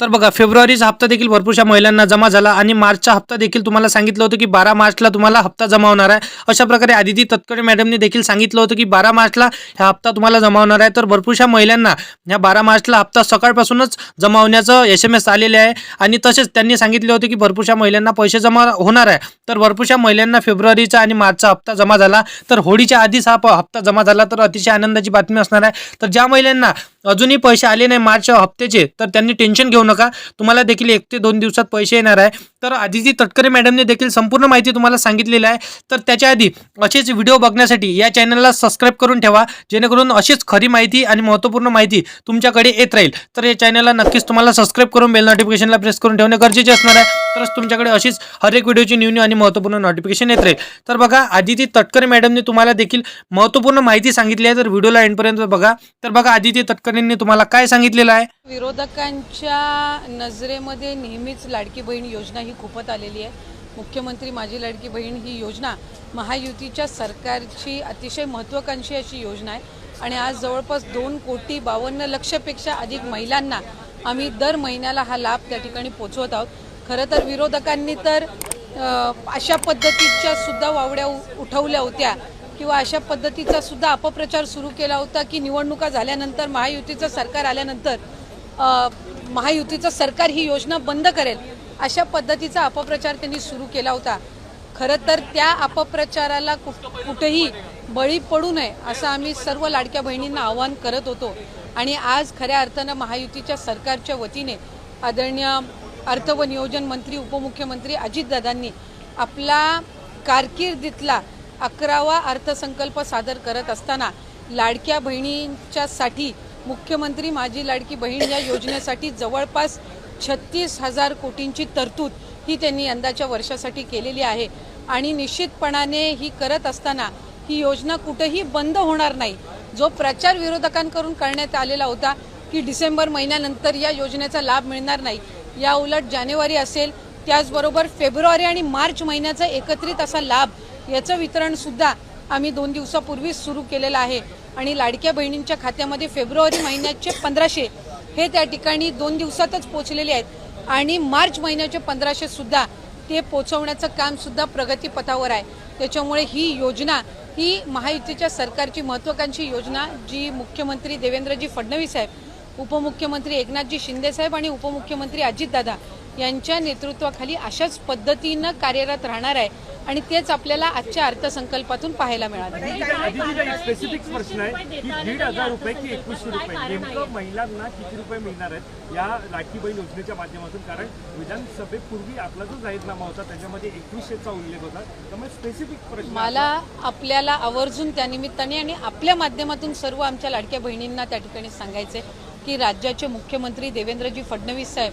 तर बघा फेब्रुवारीचा हप्ता देखील भरपूरशा महिलांना जमा झाला आणि मार्चचा हप्ता देखील तुम्हाला सांगितलं होतं की बारा मार्चला तुम्हाला हप्ता जमा होणार आहे. अशा प्रकारे आदिती तत्कडे मॅडमने देखील सांगितलं होतं की बारा मार्चला हा हप्ता तुम्हाला जमा होणार आहे. तर भरपूरशा महिलांना ह्या बारा मार्चला हप्ता सकाळपासूनच जमा होण्याचं एस एम एस आलेले आहे आणि तसेच त्यांनी सांगितले होते की भरपूरशा महिलांना पैसे जमा होणार आहे. तर भरपूरशा महिलांना फेब्रुवारीचा आणि मार्चचा हप्ता जमा झाला. तर होळीच्या आधीच हा प- हप्ता जमा झाला. तर अतिशय आनंदाची बातमी असणार आहे. तर ज्या महिलांना अजूनही पैसे आले नाही मार्चच्या हप्त्याचे तर त्यांनी टेन्शन घेऊन नका. तुम्हाला देखील एक ते दोन दिवसात पैसे येणार आहे. तर आदिती तटकरे मॅडमने देखील संपूर्ण माहिती तुम्हाला सांगितलेली आहे. तर त्याच्या आधी असेच व्हिडिओ बघण्यासाठी या चॅनलला सबस्क्राईब करून ठेवा जेणेकरून अशीच खरी माहिती आणि महत्त्वपूर्ण माहिती तुमच्याकडे येत राहील. तर या चॅनलला नक्कीच तुम्हाला सबस्क्राईब करून बेल नोटिफिकेशनला प्रेस करून ठेवणे गरजेचे असणार आहे. तरच तुमच्याकडे अशीच हर एक व्हिडिओची न्यू न्यू आणि महत्त्वपूर्ण नोटिफिकेशन येत राहील. तर बघा आदिती तटकरे मॅडमने तुम्हाला देखील महत्त्वपूर्ण माहिती सांगितली आहे. तर व्हिडिओला एंडपर्यंत बघा तर बघा आदिती तटकरेंनी तुम्हाला काय सांगितलेलं आहे? विरोधकांच्या नजरेमध्ये नेहमीच लाडकी बहीण योजना ही खूपच आलेली आहे. मुख्यमंत्री माझी लाडकी बहीण ही योजना महायुतीच्या सरकारची अतिशय महत्त्वाकांक्षी अशी योजना आहे. आणि आज जवळपास दोन कोटी बावन्न लक्षपेक्षा अधिक महिलांना आम्ही दर महिन्याला हा लाभ त्या ठिकाणी पोचवत आहोत. खरं तर विरोधकांनी तर अशा पद्धतीच्या सुद्धा वावड्या उ- उठवल्या होत्या किंवा अशा पद्धतीचा सुद्धा अपप्रचार सुरू केला होता की निवडणुका झाल्यानंतर महायुतीचं सरकार आल्यानंतर महायुतीचं सरकार ही योजना बंद करेल. अशा पद्धतीचा अपप्रचार त्यांनी सुरू केला होता. खरं तर त्या अपप्रचाराला कुठेही बळी पडू नये असं आम्ही सर्व लाडक्या बहिणींना आवाहन करत होतो. आणि आज खऱ्या अर्थानं महायुतीच्या सरकारच्या वतीने आदरणीय अर्थ व नियोजन मंत्री उपमुख्यमंत्री अजितदादांनी आपला कारकिर्दीतला अकरावा अर्थसंकल्प सादर करत असताना लाडक्या बहिणींच्यासाठी मुख्यमंत्री माझी लाडकी बहीण या योजनेसाठी जवळपास छत्तीस हजार कोटींची तरतूद ही त्यांनी यंदाच्या वर्षासाठी केलेली आहे. आणि निश्चितपणाने ही करत असताना ही योजना कुठेही बंद होणार नाही. जो प्रचार विरोधकांकडून करण्यात आलेला होता की डिसेंबर महिन्यानंतर या योजनेचा लाभ मिळणार नाही या उलट जानेवारी असेल त्याचबरोबर फेब्रुवारी आणि मार्च महिन्याचा एकत्रित असा लाभ याचं वितरणसुद्धा आम्ही दोन दिवसापूर्वीच सुरू केलेलं आहे. आणि लाडक्या बहिणींच्या खात्यामध्ये फेब्रुवारी महिन्याचे पंधराशे हे त्या ठिकाणी दोन दिवसातच पोहोचलेले आहेत. आणि मार्च महिन्याचे पंधराशे सुद्धा ते पोचवण्याचं काम सुद्धा प्रगतीपथावर आहे. त्याच्यामुळे ही योजना ही महायुतीच्या सरकारची महत्वाकांक्षी योजना जी मुख्यमंत्री देवेंद्रजी फडणवीस साहेब उपमुख्यमंत्री एकनाथजी शिंदे साहेब आणि उपमुख्यमंत्री अजितदादा यांच्या नेतृत्वाखाली अशाच पद्धतीनं कार्यरत राहणार आहे आणि तेच आपल्याला आजच्या अर्थसंकल्पातून पाहायला मिळालं. आधीचा एक स्पेसिफिक प्रश्न आहे की दीड हजार रुपये की एकवीसशे रुपये. नेमकं महिलांना किती रुपये मिळणार आहेत या बहीण योजनेच्या माध्यमातून? कारण विधानसभेपूर्वी आपला जो जाहीरनामा होता त्याच्यामध्ये एकवीसशेचा उल्लेख होता. त्यामुळे स्पेसिफिक प्रश्न मला आपल्याला आवर्जून त्यानिमित्ताने आणि आपल्या माध्यमातून सर्व आमच्या लाडक्या बहिणींना त्या ठिकाणी सांगायचे की राज्याचे मुख्यमंत्री देवेंद्रजी फडणवीस साहेब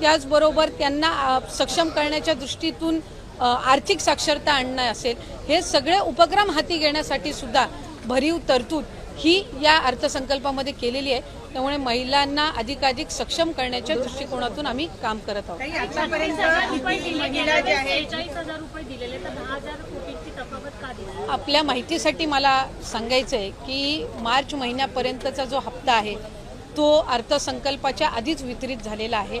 त्याचबरोबर त्यांना सक्षम करण्याच्या दृष्टीतून आर्थिक साक्षरता आणणं असेल हे सगळे उपक्रम हाती घेण्यासाठी सुद्धा भरीव तरतूद ही या अर्थसंकल्पामध्ये केलेली आहे. त्यामुळे महिलांना अधिकाधिक सक्षम करण्याच्या दृष्टिकोनातून आम्ही काम करत आहोत. आपल्या माहितीसाठी मला सांगायचं आहे की मार्च महिन्यापर्यंतचा जो हप्ता आहे तो अर्थसंकल्पाच्या आधीच वितरित झालेला आहे.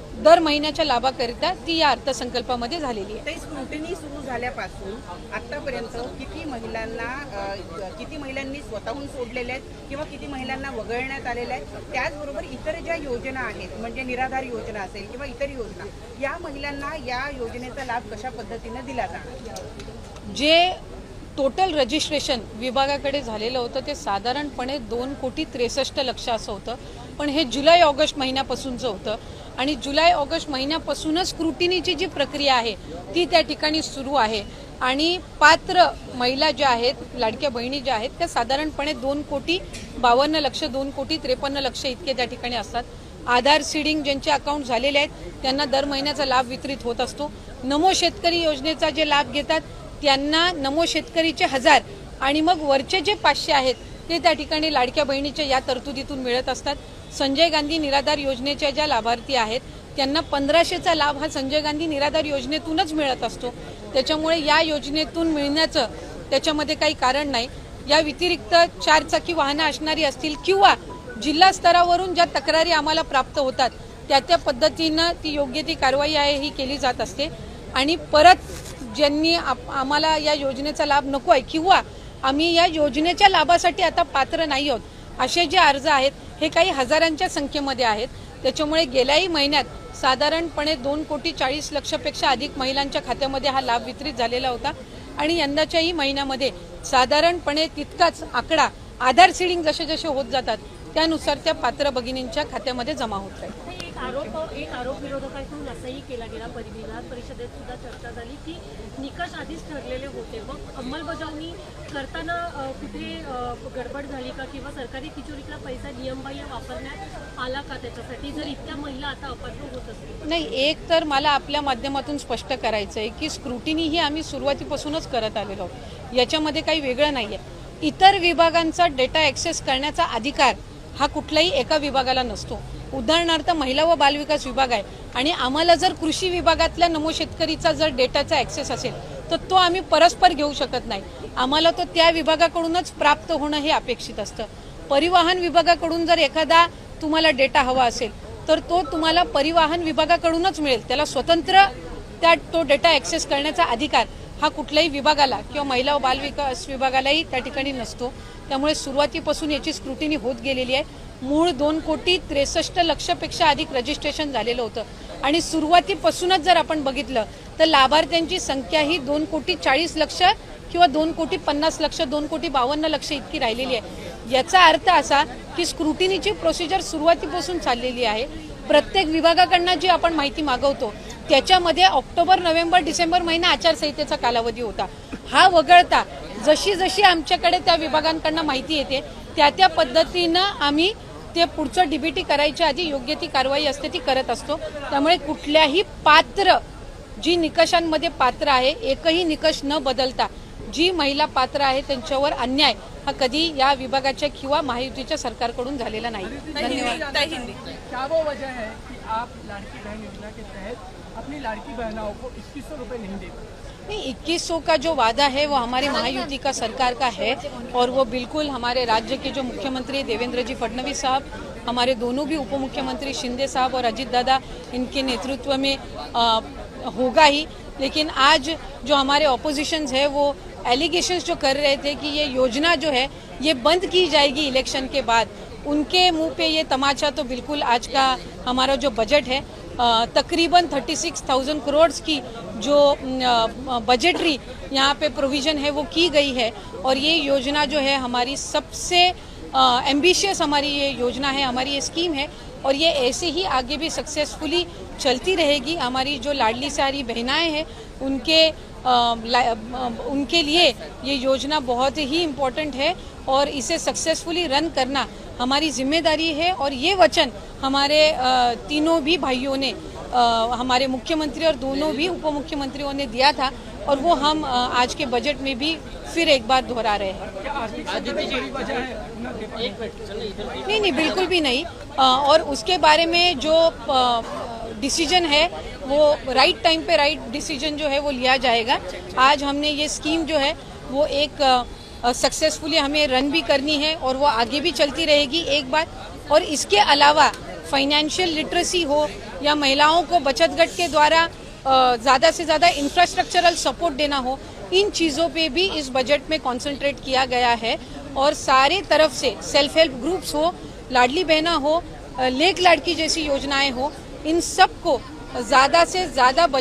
दर महिन्याच्या लाभाकरिता ती या अर्थसंकल्पामध्ये झालेली आहे. ताई स्क्रुटिनी सुरू झाल्यापासून आतापर्यंत किती महिलांना किती महिलांनी स्वतःहून सोडलेल्या आहेत किंवा किती महिलांना वगळण्यात आलेल्या आहेत त्याचबरोबर इतर ज्या योजना आहेत म्हणजे निराधार योजना असेल किंवा इतर योजना या महिलांना या योजनेचा लाभ कशा पद्धतीने दिला जाणार? जे टोटल रजिस्ट्रेशन विभागाकडे झालेलं होतं ते साधारणपणे दोन कोटी त्रेसष्ट लक्ष असं होतं. पण हे जुलै ऑगस्ट महिन्यापासूनचं होतं. आणि जुलै ऑगस्ट महिन्यापासूनच स्क्रुटिनीची जी प्रक्रिया आहे ती त्या ठिकाणी सुरू आहे. आणि पात्र महिला ज्या आहेत लाडक्या बहिणी ज्या आहेत त्या साधारणपणे दोन कोटी बावन्न लक्ष दोन कोटी त्रेपन्न लक्ष इतके त्या ठिकाणी असतात. आधार सीडिंग ज्यांचे अकाउंट झालेले आहेत त्यांना दर महिन्याचा लाभ वितरित होत असतो. नमो शेतकरी योजनेचा जे लाभ घेतात त्यांना नमो शेतकरीचे हजार आणि मग वरचे जे पाचशे आहेत ते त्या ठिकाणी लाडक्या बहिणीच्या या तरतुदीतून मिळत असतात. संजय गांधी निराधार योजनेच्या ज्या लाभार्थी आहेत त्यांना पंधराशेचा लाभ हा संजय गांधी निराधार योजनेतूनच मिळत असतो. त्याच्यामुळे या योजनेतून मिळण्याचं त्याच्यामध्ये काही कारण नाही. या व्यतिरिक्त चारचाकी वाहनं असणारी असतील किंवा जिल्हा स्तरावरून ज्या तक्रारी आम्हाला प्राप्त होतात त्या त्या पद्धतीनं ती योग्य ती कारवाई आहे ही केली जात असते. आणि परत ज्यांनी आप- आम्हाला या योजनेचा लाभ नको आहे किंवा आम्ही या योजनेच्या लाभासाठी आता पात्र नाही आहोत. असे जे अर्ज आहेत हे काही हजारांच्या संख्येमध्ये आहेत. त्याच्यामुळे गेल्याही महिन्यात साधारणपणे दोन कोटी चाळीस लक्षपेक्षा अधिक महिलांच्या खात्यामध्ये हा लाभ वितरित झालेला होता. आणि यंदाच्याही महिन्यामध्ये साधारणपणे तितकाच आकडा आधार सीडिंग जसे जसे होत जातात त्यानुसार त्या पात्र भगिनींच्या खात्यामध्ये जमा होत राहील. आरोप एक आरोप विरोधकांकडून असाही केला गेला परिविधान परिषदेत सुद्धा चर्चा झाली की निकष आधीच ठरलेले होते. मग अंमलबजावणी करताना कुठे गडबड झाली का किंवा सरकारी तिजोरीतला पैसा नियमबाह्य वापरण्यात आला का त्याच्यासाठी? जर इतक्या महिला आता अपात्र होत असतील. नाही एक तर मला आपल्या माध्यमातून स्पष्ट करायचं आहे की स्क्रुटिनी ही आम्ही सुरुवातीपासूनच करत आलेलो आहोत. याच्यामध्ये काही वेगळं नाही आहे इतर विभागांचा डेटा ॲक्सेस करण्याचा अधिकार हा कुठल्याही एका विभागाला नसतो. उदाहरणार्थ महिला व बालविकास विभाग आहे. आणि आम्हाला जर कृषी विभागातल्या नमो शेतकरीचा जर डेटाचा ॲक्सेस असेल तर तो आम्ही परस्पर घेऊ शकत नाही. आम्हाला तो त्या विभागाकडूनच प्राप्त होणं हे अपेक्षित असतं. परिवहन विभागाकडून जर एखादा तुम्हाला डेटा हवा असेल तर तो तुम्हाला परिवहन विभागाकडूनच मिळेल. त्याला स्वतंत्र त्या तो डेटा ॲक्सेस करण्याचा अधिकार हा कुठल्याही विभागाला किंवा महिला व बालविकास विभागालाही त्या ठिकाणी नसतो. त्यामुळे सुरुवातीपासून याची स्क्रुटिनी होत गेलेली आहे. मूळ दोन कोटी त्रेसष्ट लक्षपेक्षा अधिक रजिस्ट्रेशन झालेलं होतं. आणि सुरुवातीपासूनच जर आपण बघितलं तर लाभार्थ्यांची संख्या ही दोन कोटी चाळीस लक्ष किंवा दोन कोटी पन्नास लक्ष दोन कोटी बावन्न लक्ष इतकी राहिलेली आहे. याचा अर्थ असा की स्क्रुटिनीची प्रोसिजर सुरुवातीपासून चाललेली आहे. प्रत्येक विभागाकडनं जी आपण माहिती मागवतो त्याच्यामध्ये ऑक्टोबर नोव्हेंबर डिसेंबर महिना आचारसंहितेचा कालावधी होता. हा वगळता जशी जशी आमच्याकडे त्या विभागांकडनं माहिती येते त्या त्या पद्धतीनं आम्ही ते पुढचं डीबीटी करायच्या आधी योग्य ती कारवाई असते ती करत असतो. त्यामुळे कुठल्याही पात्र जी निकषांमध्ये पात्र आहे एकही निकष न बदलता जी महिला पात्र आहे त्यांच्यावर अन्याय हा कधी या विभागाच्या किंवा महायुतीच्या सरकारकडून झालेला नाही. धन्यवाद. क्या वो वजह है कि आप लाड़की बहन योजना के तहत अपनी लाड़की बहनाओं को इक्कीस सौ रुपये नहीं देते नहीं 2100 का जो वादा है वो हमारे महायुति का सरकार का है और वो बिल्कुल हमारे राज्य के जो मुख्यमंत्री देवेंद्र जी फडणवीस साहब हमारे दोनों भी उप मुख्यमंत्री शिंदे साहब और अजित दादा इनके नेतृत्व में आ, होगा ही। लेकिन आज जो हमारे ऑपोजिशन है वो एलिगेशंस जो कर रहे थे कि ये योजना जो है ये बंद की जाएगी इलेक्शन के बाद उनके मुँह पे ये तमाचा तो बिल्कुल आज का हमारा जो बजट है तकरीबन 36,000 करोड़ की जो बजटरी यहाँ पे प्रोविज़न है, वो की गई है। और ये योजना जो है, हमारी सबसे एम्बिशियस हमारी ये योजना है, हमारी ये स्कीम है। और ये ऐसे ही आगे भी सक्सेसफुली चलती रहेगी। हमारी जो लाडली सारी बहनाएँ हैं, उनके ला- उनके लिए ये योजना बहुत ही इम्पोर्टेंट है। और इसे सक्सेसफुली रन करना हमारी ज़िम्मेदारी है। और ये वचन हमारे तीनों भी भाइयों ने हमारे मुख्यमंत्री और दोनों भी उप मुख्यमंत्रियों ने दिया था और वो हम आज के बजट में भी फिर एक बार दोहरा रहे हैं। नहीं नहीं, बिल्कुल भी नहीं। और उसके बारे में जो डिसीज़न है, वो राइट टाइम पे राइट डिसीज़न जो है, वो लिया जाएगा। आज हमने ये स्कीम जो है, वो एक सक्सेसफुली हमें रन भी करनी है और वो आगे भी चलती रहेगी एक बार। और इसके अलावा फाइनेंशियल लिटरेसी हो या महिलाओं को बचत गट के द्वारा ज़्यादा से ज़्यादा इंफ्रास्ट्रक्चरल सपोर्ट देना हो, इन चीज़ों पे भी इस बजट में कंसंट्रेट किया गया है। और सारे तरफ़ से सेल्फ हेल्प ग्रुप्स हो, लाडली बहना हो लेक लाडकी जैसी योजनाएँ हो, इन सबको ज़्यादा से ज़्यादा बजट